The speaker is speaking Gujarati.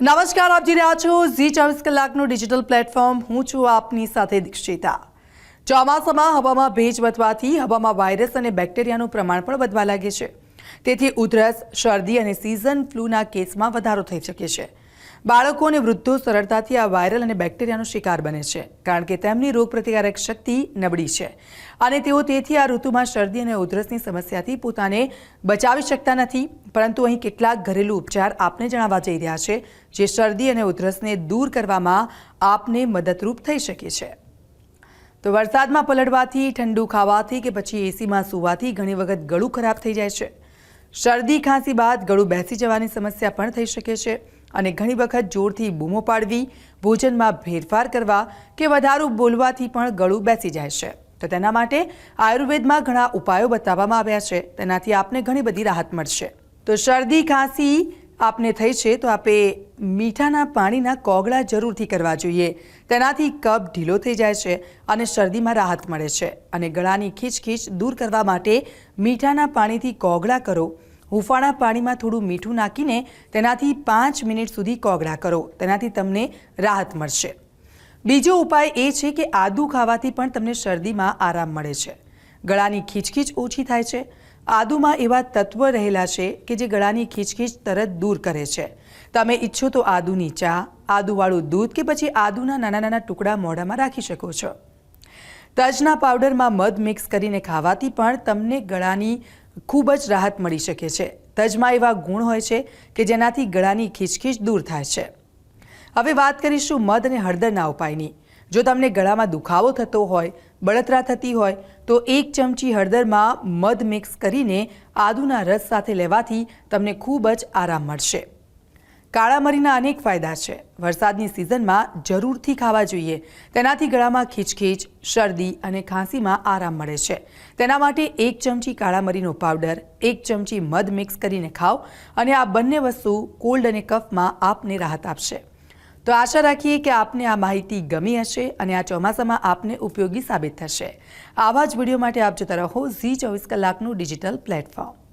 નમસ્કાર, આપ જી રહ્યા છો ઝી ચોવીસ કલાકનું ડિજિટલ પ્લેટફોર્મ. હું છું આપની સાથે દીક્ષિતા. ચોમાસામાં હવામાં ભેજ વધવાથી હવામાં વાયરસ અને બેક્ટેરિયાનું પ્રમાણ પણ વધવા લાગે છે. તેથી ઉધરસ, શરદી અને સિઝન ફ્લૂના કેસમાં વધારો થઈ શકે છે. બાળકો અને વૃદ્ધો સરળતાથી આ વાયરલ અને બેક્ટેરિયાનો શિકાર બને છે, કારણ કે તેમની રોગપ્રતિકારક શક્તિ નબળી છે. અને તેઓ તેથી આ ઋતુમાં શરદી અને ઉધરસની સમસ્યાથી પોતાને બચાવી શકતા નથી. પરંતુ અહીં કેટલાક ઘરેલું ઉપચાર આપને જણાવવા જઈ રહ્યા છે, જે શરદી અને ઉધરસને દૂર કરવામાં આપને મદદરૂપ થઈ શકે છે. તો વરસાદમાં પલળવાથી, ઠંડુ ખાવાથી કે પછી એસીમાં સૂવાથી ઘણી વખત ગળું ખરાબ થઈ જાય છે. શરદી ખાંસી બાદ ગળું બેસી જવાની સમસ્યા પણ થઈ શકે છે. અને ઘણી વખત જોરથી બૂમો પાડવી, ભોજનમાં ફેરફાર કરવા કે વધારું બોલવાથી પણ ગળું બેસી જાય છે. તો તેના માટે આયુર્વેદમાં ઘણા ઉપાયો બતાવવામાં આવ્યા છે. તેનાથી આપને ઘણી બધી રાહત મળશે. તો શરદી, ખાંસી આપને થઈ છે તો આપે મીઠાના પાણીના કોગળા જરૂરથી કરવા જોઈએ. તેનાથી કફ ઢીલો થઈ જાય છે અને શરદીમાં રાહત મળે છે. અને ગળાની ખીચખીચ દૂર કરવા માટે મીઠાના પાણીથી કોગળા કરો. હુંફાળા પાણીમાં થોડું મીઠું નાખીને તેનાથી પાંચ મિનિટ સુધી કોગળા કરો. તેનાથી તમને રાહત મળશે. બીજો ઉપાય એ છે કે આદુ ખાવાથી પણ તમને શરદીમાં આરામ મળે છે. ગળાની ખીચખીચ ઓછી થાય છે. આદુમાં એવા તત્વ રહેલા છે કે જે ગળાની ખીચખીચ તરત દૂર કરે છે. તમે ઈચ્છો તો આદુની ચા, આદુવાળું દૂધ કે પછી આદુના નાના નાના ટુકડા મોઢામાં રાખી શકો છો. તજના પાવડરમાં મધ મિક્સ કરીને ખાવાથી પણ તમને ગળાની ખૂબ જ રાહત મળી શકે છે. તજમાં એવા ગુણ હોય છે કે જેનાથી ગળાની ખીચખીચ દૂર થાય છે. હવે વાત કરીશું મધ અને હળદરના ઉપાયની. જો તમને ગળામાં દુખાવો થતો હોય, બળતરા થતી હોય, તો એક ચમચી હળદરમાં મધ મિક્સ કરીને આદુના રસ સાથે લેવાથી તમને ખૂબ જ આરામ મળશે. કાળા મરીના અનેક ફાયદા છે. વરસાદની સિઝનમાં જરૂરથી ખાવા જોઈએ. તેનાથી ગળામાં ખીચખીચ, શરદી અને ખાંસીમાં આરામ મળે છે. તેના માટે એક ચમચી કાળા મરીનો પાવડર, એક ચમચી મધ મિક્સ કરીને ખાઓ અને આ બંને વસ્તુ કોલ્ડ અને કફમાં આપને રાહત આપશે. તો આશા રાખીએ કે આપને આ માહિતી ગમી હશે અને આ ચોમાસામાં આપને ઉપયોગી સાબિત થશે. આવા જ વીડિયો માટે આપ જોતા રહો ઝી ચોવીસ કલાકનું ડિજિટલ પ્લેટફોર્મ.